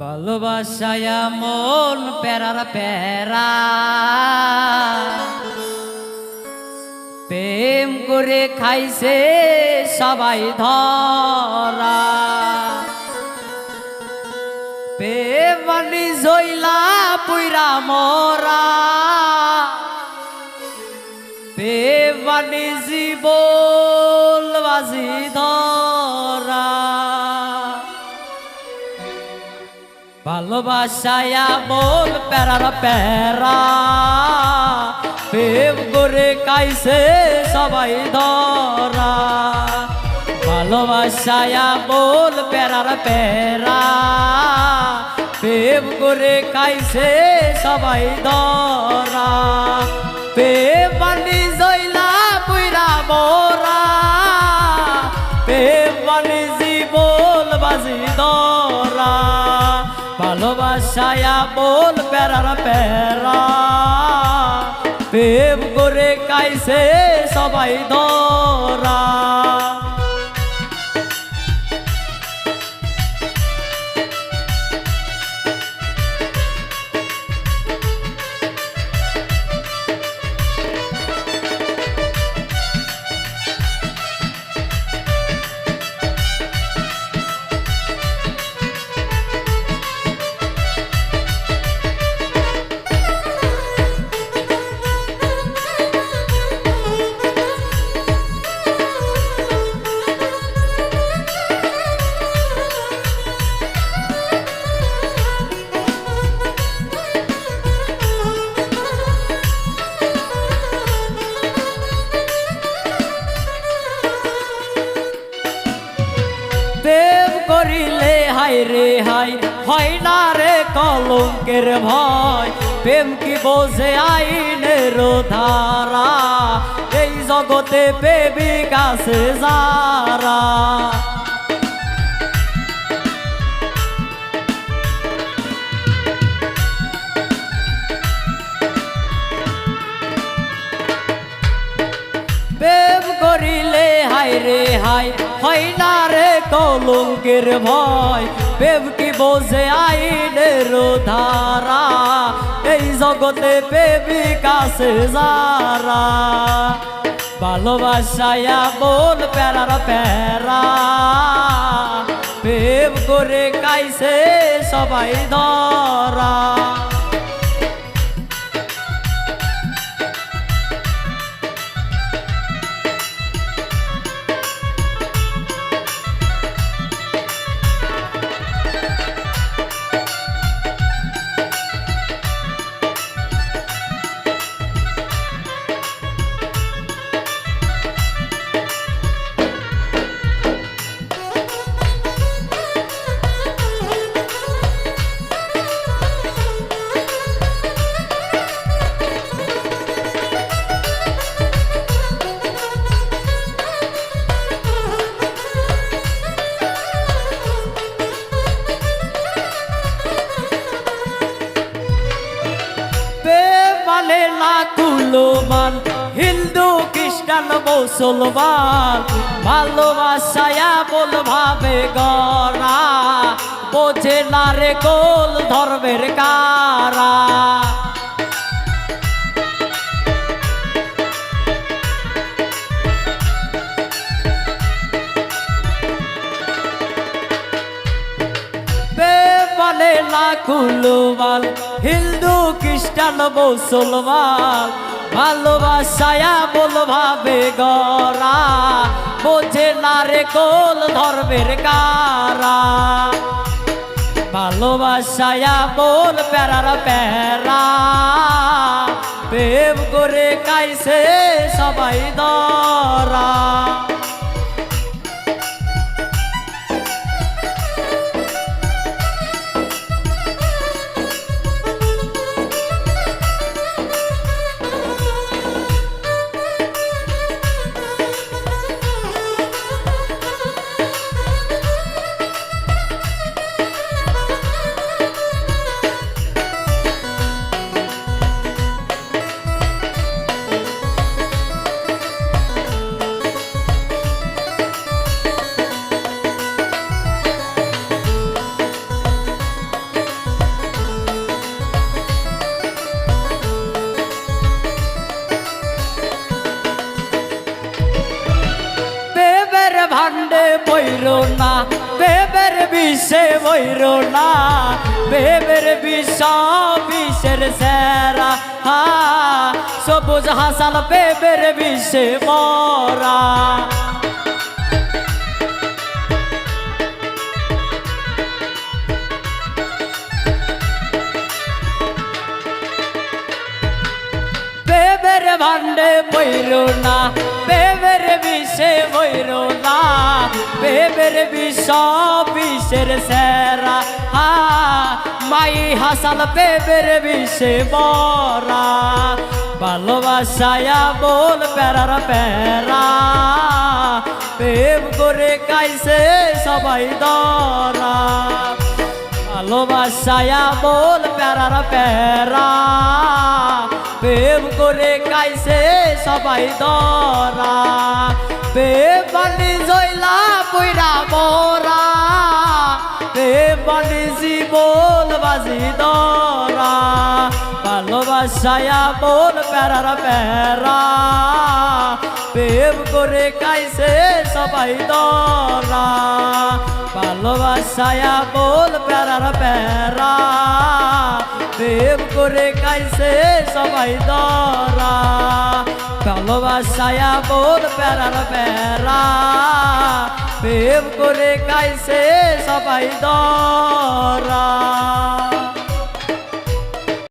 ভালোবাসায় মন প্যারার প্যারা প্রেম করে খাইছে সবাই ধরা। প্রেমানি জইলা পুইরা মরা। প্রেমানি জীবন বাজি ধরা। ভালোবাসায়া বল প্যারার প্যারা। প্রেম করে কাইছে সবাই ধরা। ভালোবাসায় বল প্যারার প্যারা। প্রেম করে কাইছে সবাই ধরা। ভালোবাসায়া বল প্যারার প্যারা। প্রেম করে কাইছে সবাই ধরা। হাই রে হাই হয় না রে কলঙ্কের ভয়। প্রেম কি বোঝে আইনের ধারা? এই জগতে প্রেমিক আছে যারা। প্রেম করিলে হাই রে হাই হয় না কলঙ্কের ভয় প্রেম কি বোঝে আইনের ধারা? এই জগতে প্রেমিক আছে যারা। ভালোবাসায়া বল প্যারার প্যারা। প্রেম করে কাইছে সবাই ধরা। কুলমান হিন্দু খ্রিস্টান মুসলমান ভালোবাসায়া বল ভাবে গড়া বোঝে না রে গোল ধর্মের কারা। না হিন্দু, খ্রিস্টান, মুসলমান, ভালোবাসায়া বল ভাবে গড়া বোঝে না রে কোল ধর্মের কারা। ভালোবাসায়া বল প্যারার প্যারা, প্রেম করে কাইছে সবাই দরা বিশ্বে বৈর না প্রেমের বিশ্ব বিশ্বের সেরা, হা, সবুজ হাসান প্রেমের বিশ্বে মরা। বেবের ভান্ডে বইর না বেবের বিষে বইর না। বেবের বিষ বিষের সেরা। হা, মাই হাসান বেবের বিষে মরা ভালোবাসায়া বল প্যারার প্যারা। প্রেম করে কাইছে সবাই দরা। ভালোবাসায়া বল প্যারার প্যারা। প্রেম করে কাইছে সবাই দরা। প্রেম বানি জইলা পইরা মরা প্রেম বানি জীবন বাজি দরা। ভালোবাসায়া বল প্যারার প্যারা। প্রেম করে কাইছে সবাই দরা। ভালোবাসায়া বল প্যারার প্যারা। প্রেম করে কাইছে সবাই দরা। ভালোবাসায়া বল প্যারার প্যারা। প্রেম করে কাইছে সবাই দরা।